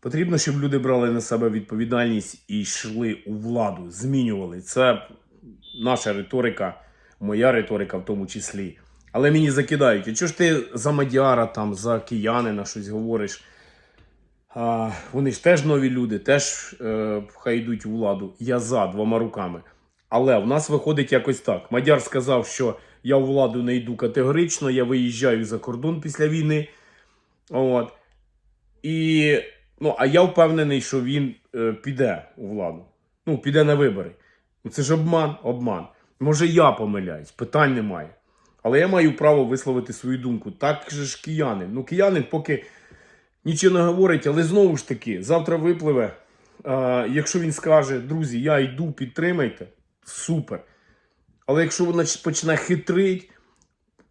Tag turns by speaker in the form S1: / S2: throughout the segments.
S1: Потрібно, щоб люди брали на себе відповідальність і йшли у владу, змінювали. Це наша риторика, моя риторика в тому числі. Але мені закидають, а чого ж ти за Мадіара, там, за киянина щось говориш? А, вони ж теж нові люди, теж е, хай йдуть у владу. Я за двома руками. Але в нас виходить якось так. Мадяр сказав, що я у владу не йду категорично, я виїжджаю за кордон після війни. От. І, ну, а я впевнений, що він е, піде у владу. Ну, піде на вибори. Ну, Це ж обман, обман. Може, я помиляюсь, питань немає. Але я маю право висловити свою думку. Так же ж киянин. Ну, киянин поки нічого не говорить, але знову ж таки, завтра випливе. А, якщо він скаже, друзі, я йду, підтримайте, супер. Але якщо вона почне хитрить,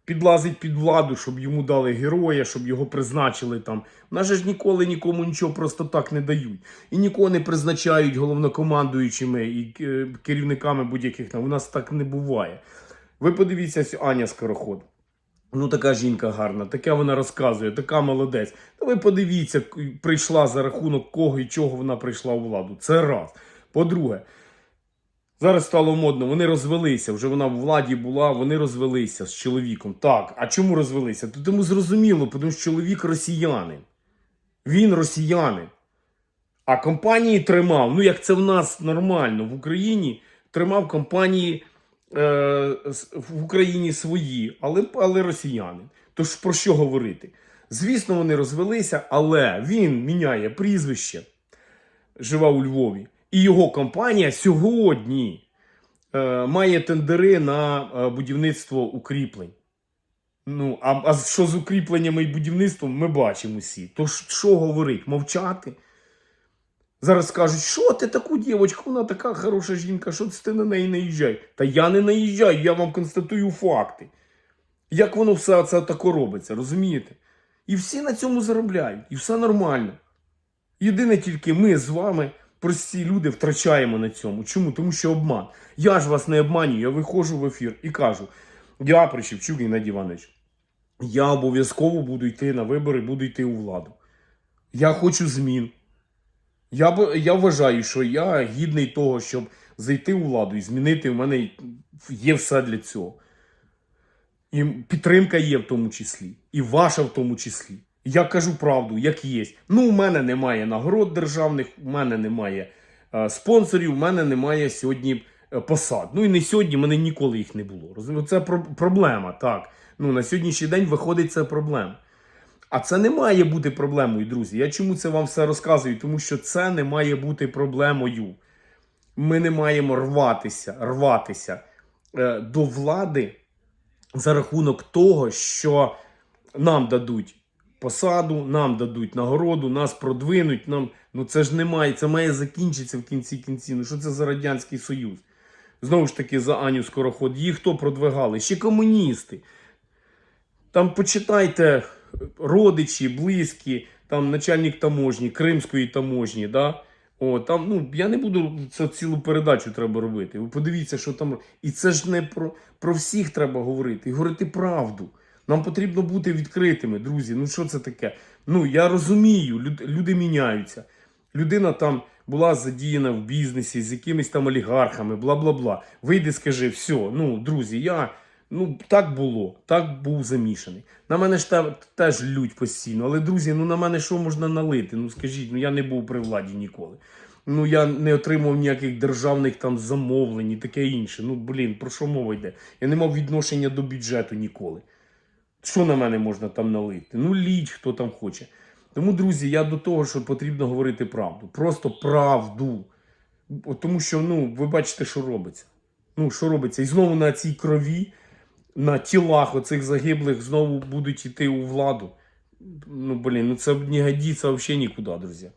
S1: підлазить під владу, щоб йому дали героя, щоб його призначили там. В нас же ж ніколи нікому нічого просто так не дають. І нікого не призначають головнокомандуючими і е, керівниками будь-яких там. У нас так не буває. Ви подивіться, Аня Скороход. Ну, така жінка гарна, таке вона розказує, така молодець. Та ви подивіться, прийшла за рахунок кого і чого вона прийшла у владу. Це раз. По-друге, зараз стало модно, вони розвелися. Вже вона в владі була, вони розвелися з чоловіком. Так, а чому розвелися? То тому зрозуміло, тому що чоловік росіянин. Він росіянин. А компанії тримав, ну як це в нас нормально в Україні, тримав компанії е, в Україні свої, але, але росіяни. Тож про що говорити? Звісно, вони розвелися, але він міняє прізвище, живе у Львові, і його компанія сьогодні е, має тендери на е, будівництво укріплень. Ну, а, а що з укріпленнями і будівництвом ми бачимо всі. То що говорить? Мовчати? Зараз скажуть, що ти таку дівчинку, вона така хороша жінка, що ти на неї наїжджай? Та я не наїжджаю, я вам констатую факти. Як воно все це тако робиться, розумієте? І всі на цьому заробляють, і все нормально. Єдине тільки ми з вами, прості люди, втрачаємо на цьому. Чому? Тому що обман. Я ж вас не обманюю, я виходжу в ефір і кажу: я Прищепчук Геннадій Іванович, я обов'язково буду йти на вибори, буду йти у владу. Я хочу змін. Я, я вважаю, що я гідний того, щоб зайти у владу і змінити. У мене є все для цього. І підтримка є в тому числі, і ваша в тому числі. Я кажу правду, як є. Ну, у мене немає нагород державних, у мене немає е, спонсорів, у мене немає сьогодні е, посад. Ну і не сьогодні, мене ніколи їх не було. Це про- проблема, так. Ну, на сьогоднішній день виходить це проблема. А це не має бути проблемою, друзі. Я чому це вам все розказую? Тому що це не має бути проблемою. Ми не маємо рватися, рватися е, до влади за рахунок того, що нам дадуть посаду, нам дадуть нагороду, нас продвинуть. Нам ну це ж не має, це має закінчитися в кінці кінці. Ну що це за радянський союз? Знову ж таки, за Аню Скороход. Їх хто продвигали? Ще комуністи. Там почитайте родичі, близькі, там начальник таможні, кримської таможні, да? О, там, ну, я не буду це цілу передачу треба робити. Ви подивіться, що там. І це ж не про, про всіх треба говорити. І говорити правду. Нам потрібно бути відкритими, друзі. Ну що це таке? Ну, я розумію, люд, люди міняються. Людина там була задіяна в бізнесі з якимись там олігархами, бла бла бла. Вийди, скажи, все, ну, друзі, я. Ну, так було, так був замішаний. На мене ж те- теж лють постійно. Але, друзі, ну на мене що можна налити? Ну скажіть, ну я не був при владі ніколи. Ну я не отримав ніяких державних там замовлень і таке інше. Ну, блін, про що мова йде? Я не мав відношення до бюджету ніколи. Що на мене можна там налити? Ну, літь, хто там хоче. Тому, друзі, я до того, що потрібно говорити правду. Просто правду. Тому що, ну, ви бачите, що робиться. Ну, що робиться? І знову на цій крові, на тілах оцих загиблих знову будуть йти у владу. Ну, блін, ну це не годиться взагалі нікуди, друзі.